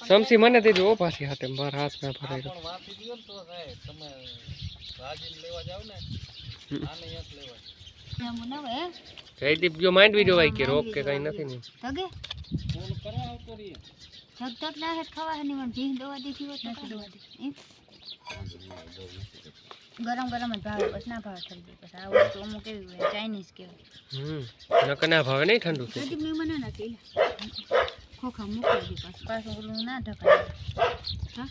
સમસી મને દીધું ઓ પાછી હાથે મારા હાથ ના ભરાય. પણ વાંચી દ્યો ને તો થાય તમે રાજીને લેવા જાવ ને આને યસ લેવાય એમ ન હોય હે? જયદીપ જો માંડવી જોવાય કે રોક કે કઈ નથી ને ધગે ફોન કરવા આવતો રહીએ જગ તક ના હેઠ ખવા હે ની મને ભીંગ દવા દીધી હોત નથી દવા દીધી એમ? ગરમ ગરમ જ ભાવે બસ ના ભાવે ઠંડી બસ આ વસ્તુ અમુક એવી હોય ચાઇનીઝ કેવાય હમ નકર ના ભાવે નહીં ઠંડુ થઈ હજી મેં મને નથી ખોખા મૂકી દી પાછું પાછું ઓલું ના ઢકાય હા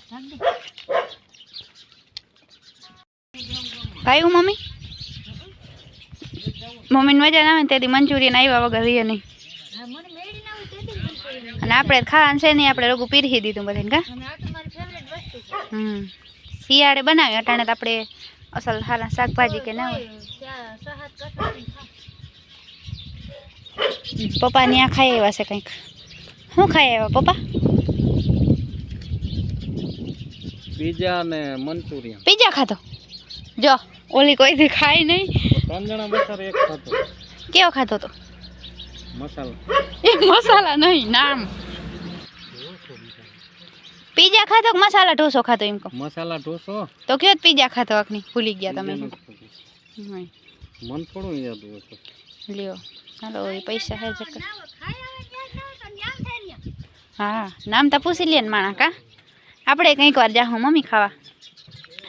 ઢાક દે ખાયું મમ્મી મમ્મીને મજા ના આવે તેથી મંચુરિયન આવ્યા વગર રહીએ નહીં. અને આપણે ખાવાનું છે નહીં આપણે રોગું પીરસી દીધું બધાને કા? હમ. શિયાળે બનાવ્યું અટાણે તો આપણે અસલ સારા શાકભાજી કે ના હોય. પપ્પા ત્યાં ખાઈ આવ્યા છે કંઈક. શું ખાઈ આવ્યા પપ્પા? પીઝા ને મંચુરિયન. પીઝા ખાધો? જો. ઓલી કોઈ થી ખાય નહીં. ત્રણ જણા બેસાર એક ખાતો. કેવો ખાધો તો? મસાલા. એક મસાલા નહીં નામ. પીઝા ખાધો કે મસાલા ઢોસો ખાધો એમ કહો? મસાલા ઢોસો. તો કયો પીઝા ખાધો આખની? ભૂલી ગયા તમે. મન થોડું યાદ હોય તો. લ્યો. હાલો એ પૈસા હે જક હા નામ તો પૂછી લે ને માણા કા? આપણે કંઈક વાર જાહું મમ્મી ખાવા.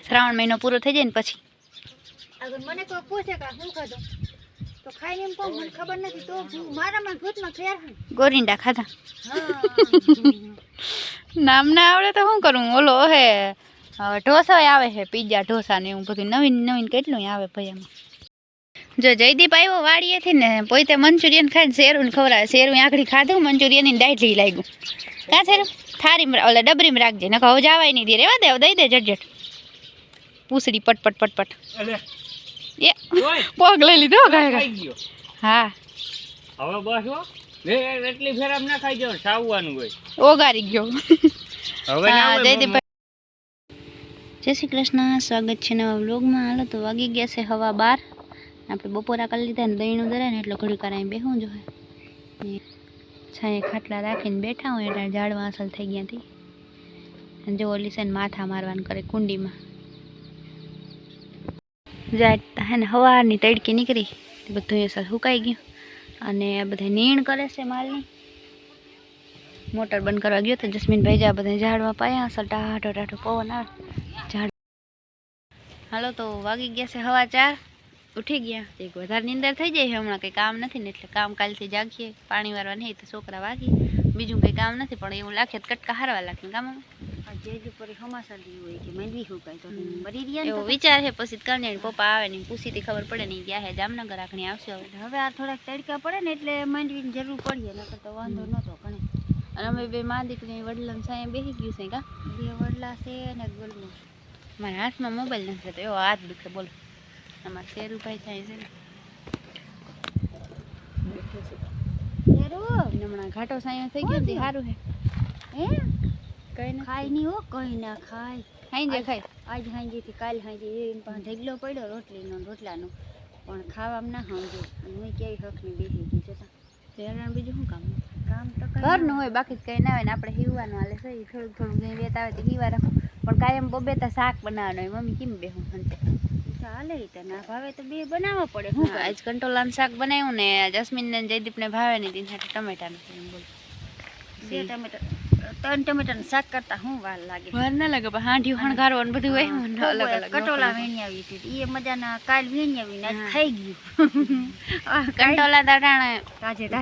શ્રાવણ મહિનો પૂરો થઈ જાય ને પછી. અગર મને કોઈ પૂછે કે શું ખાધું? તો ખાઈને એમ કહું મને ખબર નથી તો હું મારામાં ભૂતમાં ખેર હું. ગોરિંડા ખાધા. નામ ના આવડે તો શું કરું? ઓલો હે ઢોસા આવે છે પીઝા ઢોસા ને એવું બધું. નવીન નવીન કેટલું આવે ભાઈ એમાં જો જયદીપ આવ્યો વાડીએથી ને પોતે મંચુરિયન ખાઈને શેરું ખવડાવે. શેરું આખડી ખાધું મંચુરિયન ડાયટ લઈ લાગ્યું. કાં શેરું થારી ઓલા ડબરીમાં રાખજે નકર હવે જવાય નહીં દે રેવા દે દઈ દે જટજટ પૂસડી પટ પટ પટ પટ એ. પગ લઈ લીધો ગાય ગાય. હા. હવે બસ હો. એટલી ફેર આમ ના ખાઈ જવાનું સાવવાનું હોય. ઓગારી ગયો. હવે જય શ્રી કૃષ્ણ સ્વાગત છે નવા વ્લોગમાં. હાલો તો વાગી ગયા છે હવા બાર. આપણે બપોરા કરી લીધા ને દહીંનું દરે ને એટલે ઘડી કરાવીને બેસવું જોઈએ છાંય ખાટલા રાખીને બેઠા હોય એટલે ઝાડવા અસલ થઈ ગયા હતી જો ઓલી છે ને માથા મારવાનું કરે કુંડીમાં. જાય હે ને, હવારની તડકી નીકળી બધું અહીંયા સુકાઈ ગયું. અને બધા નીણ કરે છે માલની. મોટર બંધ કરવા ગયો તો જસ્મીનભાઈ જા બધા ઝાડવા પાયા, અસલ ટાઢો ટાઢો પવન આવે. ઝાડ હાલો તો વાગી ગયા છે હવા ચાર, ઉઠી ગયા. એક વધારે નીંદર થઈ જાય હમણાં કંઈ કામ નથી ને એટલે કામ કાલથી જાગીએ. પાણી વારવા નહીં તો છોકરા વાગી. બીજું કંઈ કામ નથી, પણ એવું લાગે કટકા હારવા લાગે કામ એવો વિચાર છે પછી કરને પપ્પા આવે ને પૂછીથી ખબર પડે ને ગયા હે જામનગર આખણી આવશે હવે. આ થોડાક તડકા પડે ને એટલે માંડવીની જરૂર પડીએ નકર તો વાંધો નહોતો ઘણે. અને અમે બે મા દીકરી વડલમ સાંય બેસી ગયું છે કા? બે વડલા છે ને ગલનું મારા હાથમાં મોબાઈલ નથી તો એવો હાથ દુખે બોલો. અમારા શેરુભાઈ થાય છે ને. હમણાં ઘાટો સાયો થઈ ગયો સારું હે. હે? કઈ ના ખાય નહીં હો કઈ ના ખાય. ખાઈ ખાય. આજ હાંજેથી કાલ હાંજે પણ ઢગલો પડ્યો રોટલીનો રોટલાનો. પણ ખાવામાં ના હાંજે. હું કેવી હકની બેસી ગઈ જતા. તેરણ બીજું શું કામ કામ તો કઈ ઘરનું હોય બાકી કઈ ના હોય ને આપણે હીવાનું હાલે છે થોડુંક થોડુંક વેતા આવે તો હીવા રાખો. પણ કાયમ બબે તો શાક બનાવવાનું હોય મમ્મી કેમ બેહું હંતે ચાલે તો ના ભાવે તો બે બનાવવા પડે હું આજ કંટોલાનું શાક બનાવ્યું ને જસ્મીન ને જયદીપને ભાવે નહીં તેની સાથે ટમેટાનું બોલ. બે ટમેટા ત્રણ ટમેટાનું શાક કરતા હું વાર લાગે. વાર ના લાગે પણ હણગારો હણગારવાનું બધું હોય મને અલગ અલગ કટોલા વેણી આવી હતી. એ મજાના કાલ વેણી આવી ને ખાઈ ગયું. કંટોલા દાટાણે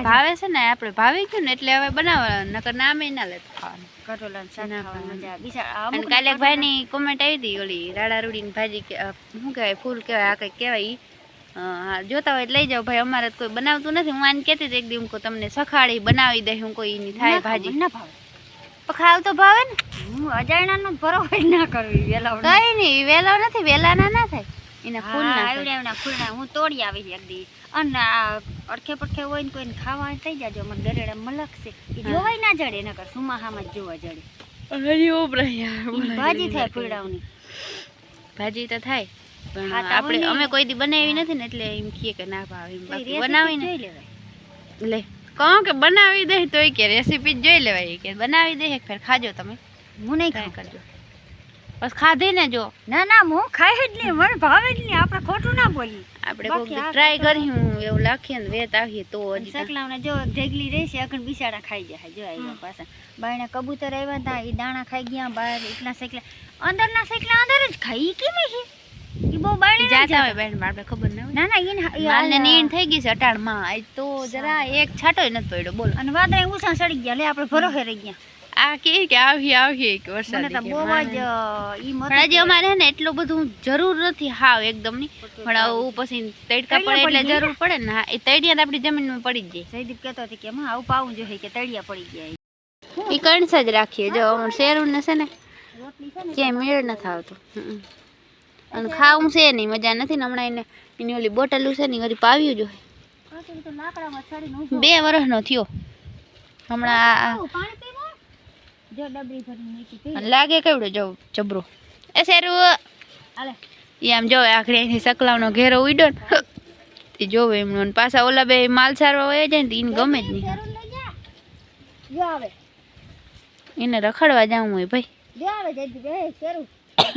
ભાવે છે ને આપણે ભાવી ગયું ને એટલે હવે બનાવવા નકર નામે ના લેતું ખાવાનું. કટોલા શાક ખાવાની મજા બીજા અને કાલે એક ભાઈની કોમેન્ટ આવી હતી ઓલી રાડા રૂડીની ભાજી કે શું કહેવાય ફૂલ કહેવાય આ કંઈક કહેવાય હા, જોતા હોય લઈ જાવ ભાઈ અમારે કોઈ બનાવતું નથી. હું આને કહેતી હતી એક દી હું તમને સખાડી બનાવી દે હું કોઈ થાય ભાજી. ના ભાવે. ખાવ તો ભાવે ને? હું અજાણા નો ભરો ના કરવી વેલા કઈ નહીં વેલો નથી વેલા ના થાય. એના ફૂલ ના. આવડ્યા ફૂલના હું તોડી આવી એક દી. અને આ અડખે પડખે હોય ને કોઈને ખાવા થઈ જાજો. મને ગરેડા મલકશે એ જોવાય ના જડે એના કર સુમાહામાં જ જોવા જડે. યાર ભાજી થાય ફૂલડાઓની. ભાજી તો થાય પણ આપણે અમે કોઈ દી બનાવી નથી ને એટલે એમ કીએ કે ના ભાવે. એમ બનાવી બાકી બનાવીને લેવાય. લે. કહો કે બનાવી દે તો કે રેસીપી જોઈ લેવાય કે બનાવી દે ફેર ખાજો તમે. હું નહીં ખાઈ કરજો. બસ ખાધી ને જો. ના ના હું ખાઈ જ નહીં મને ભાવે જ નહીં આપણે ખોટું ના બોલી આપણે ટ્રાય કરી હું એવું લાખીએ ને વેત આવીએ તો હજી. સકલાવને જો ઢેગલી રહેશે અગણ બિસાડા ખાઈ જાય જો આવ્યા પાછા. બાયણે કબૂતર આવ્યા હતા એ દાણા ખાઈ ગયા બહાર એકલા સેકલા અંદરના સેકલા અંદર જ ખાઈ કેમ છે જાતા હોય બેન આપણે ખબર ન હોય. ના ના ઈને માલને નીણ થઈ ગઈ છે અટાણમાં. આજ તો જરા એક છાંટોય નથી પડ્યો બોલ. અને વાદળે ઉષા સડી ગયા લે આપણે ભરોસે રહી ગયા. આ કે કે આવી આવી કે વરસાદ મને તો બહુ જ ઈ મત પણ અમારે ને એટલું બધું જરૂર નથી હાવ એકદમની. પણ આવું પછી તડકા પડે એટલે જરૂર પડે ને એ તળિયા તો આપણી જમીનમાં પડી જ જાય. જયદીપ કહેતો હતો કે માં આવું પાવું જોઈએ કે તળિયા પડી ગયા એ કણસ જ રાખીએ જો શેરું ને છે ને ક્યાંય મેળ નથી આવતો. અને ખાવું છે નહીં મજા નથી. ને હમણાં એને એની ઓલી બોટલું છે ને ઘરે પાવ્યું જો તો બે વર્ષનો થયો. હમણાં લાગે કેવડો જો જબરો. એ શેરું એ આમ જો આખરે અહીંથી સકલાવનો ઘેરો ઉડ્યો ને એ જોવે એમનો અને પાછા ઓલા બે માલ સારવા વયા જાય ને તો એને ગમે જ નહીં. એને રખડવા જાવું હોય ભાઈ.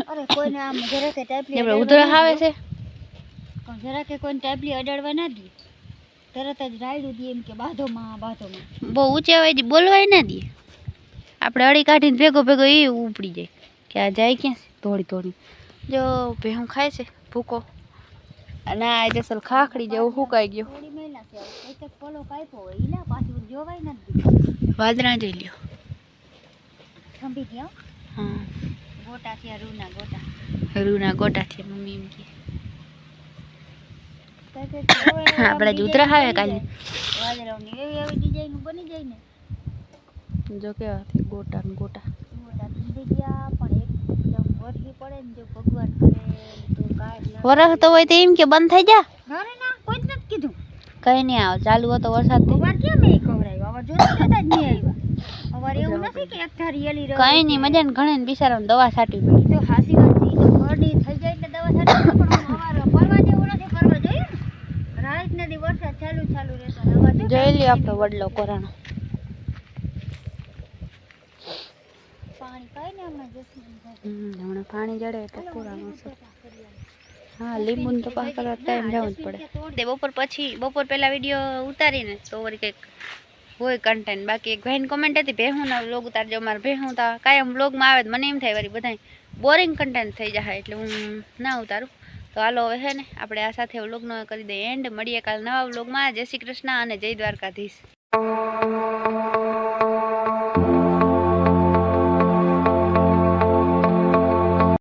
અરે કોઈને આમ જરા કે ટાઈપલી આપણે ઉધરસ આવે છે? પણ જરા કે કોઈને ટાઈપલી અડાડવા ના દે. તરત જ રાયડું દે એમ કે બાધોમાં બાધોમાં. બહુ ઊંચે હોય બોલવાય ના દે. આપણે અડી કાઢીને ભેગો ભેગો એ ઉપડી જાય કે આ જાય ક્યાં છે? દોડી દોડી જો ભેહું ખાય છે? ભૂકો. અને આ જસલ ખાખડી જેવું હુકાઈ ગયો. વાદરા જઈ લ્યો. થંભી ગયો? હા. ગોટા થયા રૂના ગોટા. રૂના ગોટાથી મમ્મી એમ કે. આપણે જ ઉતરા આવે કાલે. એવી એવી ડિઝાઇન બની જાય ને. જો કેવા ગોટા ને ગોટા. ગોટા થંભી ગયા પણ એકદમ વરસી પડે ને જો ભગવાન કરે વરસ તો હોય તો એમ કે બંધ થઈ જા. ના ના કોઈ જ નથી કીધું. કઈ નહીં આવે ચાલુ હતો વરસાદ તો. કેમ એ કવરાયું જ નહીં આવ્યા એવું નથી કે એક ધારી એલી રહે કઈ નહીં મજા ને ઘણે બિચારાને દવા છાંટવી પડી. તો હાસી વાત છે ઈ થઈ જાય એટલે દવા છાંટવી પણ આમ પરવા જેવું નથી કરવા જોઈએ રાત નથી વરસાદ ચાલુ ચાલુ રહેતો ને જોઈ લ્યો આપણો વડલો કોરાનો પાણી પાય ને હમણાં જસ્મીનભાઈ. હમણાં પાણી જડે એટલે કોરાનો છે. હા લીંબુને તો પાક કરવા ટાઈમ જવું જ પડે. બપોર પછી બપોર પહેલા વીડિયો ઉતારીને તો વળી કંઈક હોય કન્ટેન્ટ બાકી એક ભાઈને કોમેન્ટ હતી, ભેહું ના વ્લોગ ઉતારજો, મારે ભેહું તા કાયમ વ્લોગમાં આવે મને એમ થાય વળી બધા બોરિંગ કન્ટેન્ટ થઈ જાય એટલે હું ના ઉતારું. તો હાલો હવે છે ને, આપણે આ સાથે વ્લોગનો કરી દઈએ એન્ડ મળીએ કાલ નવા વ્લોગમાં જય શ્રી કૃષ્ણ અને જય દ્વારકાધીશ.